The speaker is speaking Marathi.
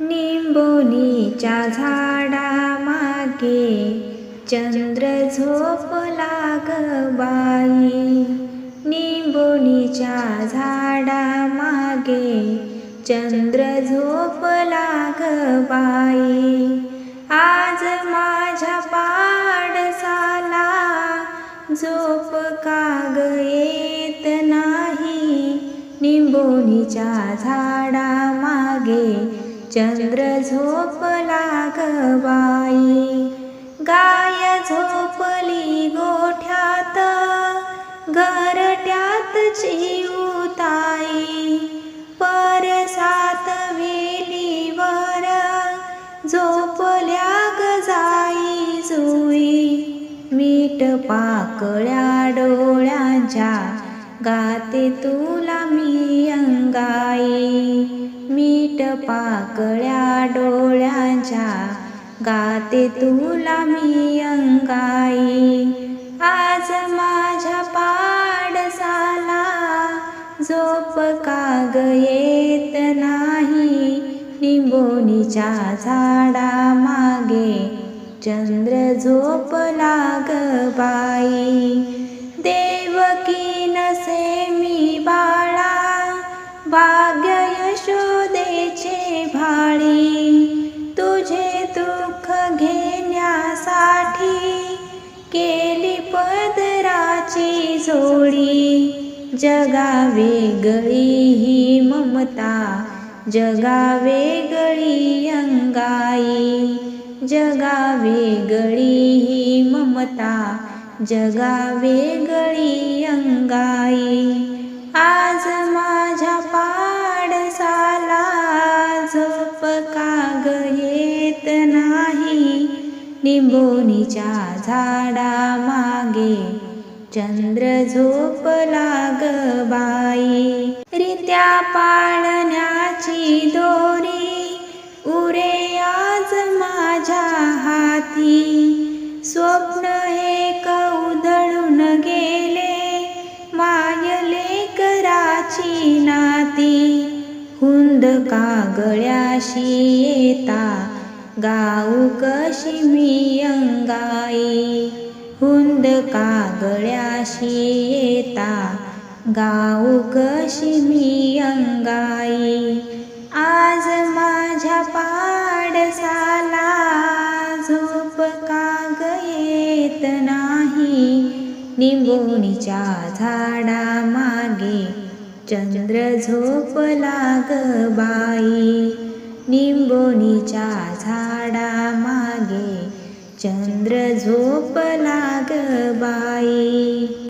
निंबोनीच्या झाडा मागे चंद्र झोपला ग बाई. निंबोनीच्या झाडा मागे चंद्र झोपला ग बाई. आज माझ्या पाडसाला झोप काग येत नाही. निंबोनीच्या झाडा मागे चंद्र झोपला लागवाई गाय झोपली गोठ्यात घरट्यात चिऊताई परसात वेलीवर झोपल्या गजाई जुई मीठ पाकळ्या डोळ्यांच्या गाते तुला मी अंगाई. मीठ पाकळ्या डोळ्यांच्या गाते तुला मी अंगाई. आज माझ्या पाडसाला झोप काग येत नाही. निंबोनीच्या झाडा मागे चंद्र झोप सोडी जगा वेगळी ही ममता जगा वेगळी अंगाई जगा वेगळी ही ममता जगा वेगळी अंगाई. आज माझ्या पाडसाला झोप काग येत नाही? निंबोनीच्या झाडा मागे चंद्र झोप लाग बाई. रित्या पाळण्याची दोरी उरे आज माझ्या हाती. स्वप्न हे उधळून गेले मायले कराची नाती. हुंद कागळ्याशी येता गाऊ कशी मी अंगाई. हुंद कागळ्याशी येता. गाऊ कशी मी अंगाई. आज माझ्या पाडसाला झोप काग येत नाही. निंबोणीच्या झाडा मागे चंद्र झोप लाग बाई. निंबोणीच्या झाडा मागे चन्द्रजोपलाग बाई।